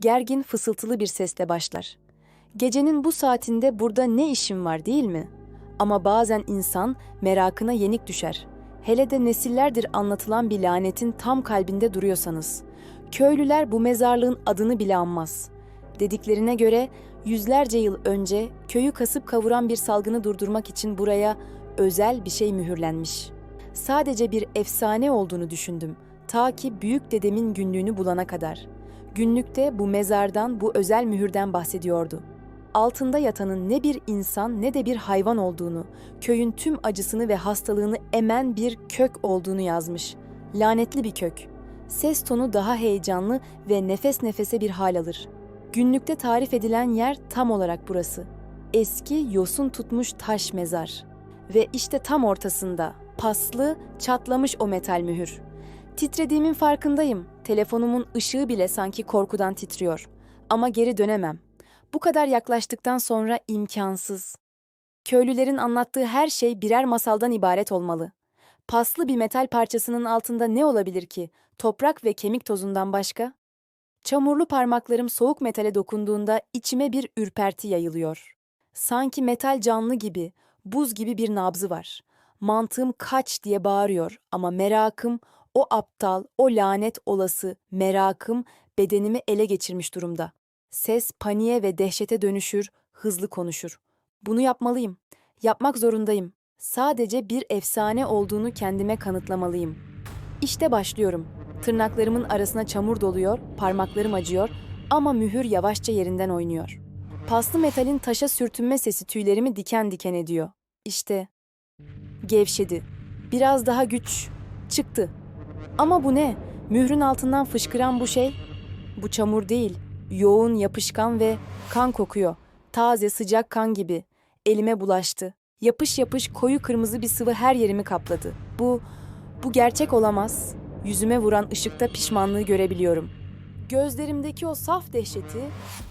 gergin fısıltılı bir sesle başlar. Gecenin bu saatinde burada ne işin var değil mi? Ama bazen insan merakına yenik düşer. Hele de nesillerdir anlatılan bir lanetin tam kalbinde duruyorsanız. Köylüler bu mezarlığın adını bile anmaz. Dediklerine göre yüzlerce yıl önce köyü kasıp kavuran bir salgını durdurmak için buraya özel bir şey mühürlenmiş. Sadece bir efsane olduğunu düşündüm. Ta ki büyük dedemin günlüğünü bulana kadar. Günlükte bu mezardan, bu özel mühürden bahsediyordu. Altında yatanın ne bir insan ne de bir hayvan olduğunu, köyün tüm acısını ve hastalığını emen bir kök olduğunu yazmış. Lanetli bir kök. Ses tonu daha heyecanlı ve nefes nefese bir hal alır. Günlükte tarif edilen yer tam olarak burası. Eski yosun tutmuş taş mezar. Ve işte tam ortasında paslı, çatlamış o metal mühür. Titrediğimin farkındayım. Telefonumun ışığı bile sanki korkudan titriyor. Ama geri dönemem. Bu kadar yaklaştıktan sonra imkansız. Köylülerin anlattığı her şey birer masaldan ibaret olmalı. Paslı bir metal parçasının altında ne olabilir ki? Toprak ve kemik tozundan başka? Çamurlu parmaklarım soğuk metale dokunduğunda içime bir ürperti yayılıyor. Sanki metal canlı gibi, buz gibi bir nabzı var. Mantığım kaç diye bağırıyor ama merakım, o aptal, o lanet olası merakım bedenimi ele geçirmiş durumda. Ses paniğe ve dehşete dönüşür, hızlı konuşur. Bunu yapmalıyım. Yapmak zorundayım. Sadece bir efsane olduğunu kendime kanıtlamalıyım. İşte başlıyorum. Tırnaklarımın arasına çamur doluyor, parmaklarım acıyor ama mühür yavaşça yerinden oynuyor. Paslı metalin taşa sürtünme sesi tüylerimi diken diken ediyor. İşte gevşedi. Biraz daha güç çıktı. Ama bu ne? Mührün altından fışkıran bu şey? Bu çamur değil. Yoğun, yapışkan ve kan kokuyor. Taze, sıcak kan gibi. Elime bulaştı. Yapış yapış koyu kırmızı bir sıvı her yerimi kapladı. Bu, bu gerçek olamaz. Yüzüme vuran ışıkta pişmanlığı görebiliyorum. Gözlerimdeki o saf dehşeti,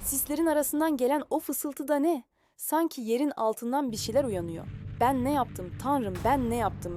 sislerin arasından gelen o fısıltı da ne? Sanki yerin altından bir şeyler uyanıyor. Ben ne yaptım Tanrım ben ne yaptım?